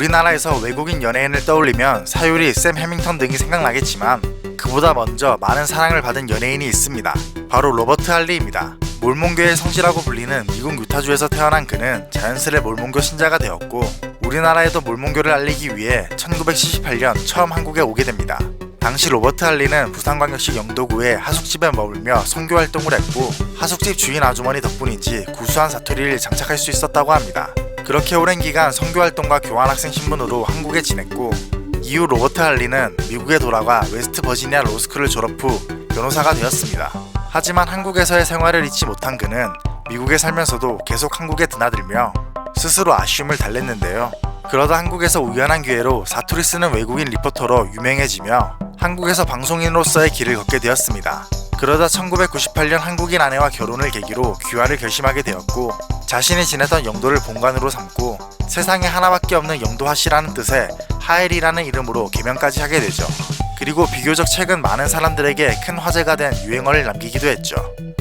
우리나라에서 외국인 연예인을 떠올리면 사유리, 샘 해밍턴 등이 생각나겠지만 그보다 먼저 많은 사랑을 받은 연예인이 있습니다. 바로 로버트 할리입니다. 몰몬교의 성지라고 불리는 미국 유타주에서 태어난 그는 자연스레 몰몬교 신자가 되었고 우리나라에도 몰몬교를 알리기 위해 1978년 처음 한국에 오게 됩니다. 당시 로버트 할리는 부산광역시 영도구의 하숙집에 머물며 선교 활동을 했고 하숙집 주인 아주머니 덕분인지 구수한 사투리를 장착할 수 있었다고 합니다. 그렇게 오랜 기간 선교 활동과 교환학생 신분으로 한국에 지냈고 이후 로버트 할리는 미국에 돌아가 웨스트 버지니아 로스쿨을 졸업 후 변호사가 되었습니다. 하지만 한국에서의 생활을 잊지 못한 그는 미국에 살면서도 계속 한국에 드나들며 스스로 아쉬움을 달랬는데요. 그러다 한국에서 우연한 기회로 사투리 쓰는 외국인 리포터로 유명해지며 한국에서 방송인으로서의 길을 걷게 되었습니다. 그러다 1998년 한국인 아내와 결혼을 계기로 귀화를 결심하게 되었고 자신이 지내던 영도를 본관으로 삼고 세상에 하나밖에 없는 영도하시라는 뜻의 하엘이라는 이름으로 개명까지 하게 되죠. 그리고 비교적 최근 많은 사람들에게 큰 화제가 된 유행어를 남기기도 했죠.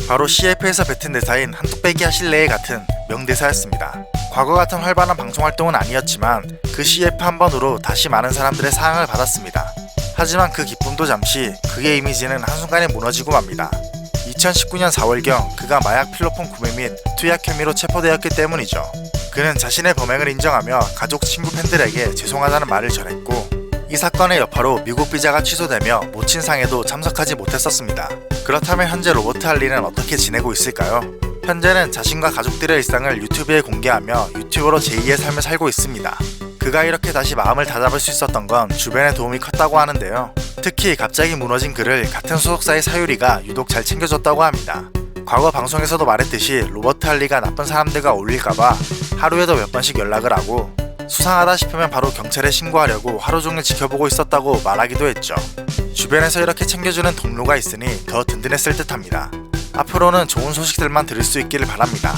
바로 CF에서 뱉은 대사인 한뚝배기 하실래에 같은 명대사였습니다. 과거 같은 활발한 방송 활동은 아니었지만 그 CF 한 번으로 다시 많은 사람들의 사랑을 받았습니다. 하지만 그 기쁨도 잠시 그의 이미지는 한순간에 무너지고 맙니다. 2019년 4월경 그가 마약 필로폰 구매 및 투약 혐의로 체포되었기 때문이죠. 그는 자신의 범행을 인정하며 가족 친구 팬들에게 죄송하다는 말을 전했고 이 사건의 여파로 미국 비자가 취소되며 모친상에도 참석하지 못했었습니다. 그렇다면 현재 로버트 할리는 어떻게 지내고 있을까요? 현재는 자신과 가족들의 일상을 유튜브에 공개하며 유튜버로 제2의 삶을 살고 있습니다. 그가 이렇게 다시 마음을 다잡을 수 있었던 건 주변의 도움이 컸다고 하는데요. 특히 갑자기 무너진 그를 같은 소속사의 사유리가 유독 잘 챙겨줬다고 합니다. 과거 방송에서도 말했듯이 로버트 할리가 나쁜 사람들과 어울릴까봐 하루에도 몇 번씩 연락을 하고 수상하다 싶으면 바로 경찰에 신고하려고 하루 종일 지켜보고 있었다고 말하기도 했죠. 주변에서 이렇게 챙겨주는 동료가 있으니 더 든든했을 듯합니다. 앞으로는 좋은 소식들만 들을 수 있기를 바랍니다.